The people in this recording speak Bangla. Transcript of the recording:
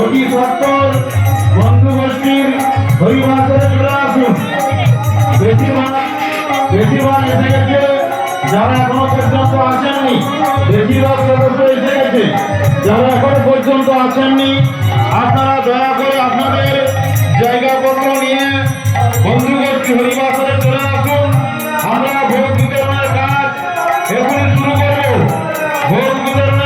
অতি সত্তর বন্ধু গোষ্ঠীর হরিবাসরে চলে আসুন। বেশিরভাগ এসে গেছে। যারা এখনও পর্যন্ত আসেননি, বেশিরভাগ সদস্য এসে গেছে। যারা এখনও পর্যন্ত আসেননি, আপনারা দয়া করে আপনাদের জায়গাপত্র নিয়ে বন্ধু গোষ্ঠী হরিবাসরে চলে আসুন। আমরা ভোট বিতরণের কাজ এখনই শুরু করব। ভোট বিতরণের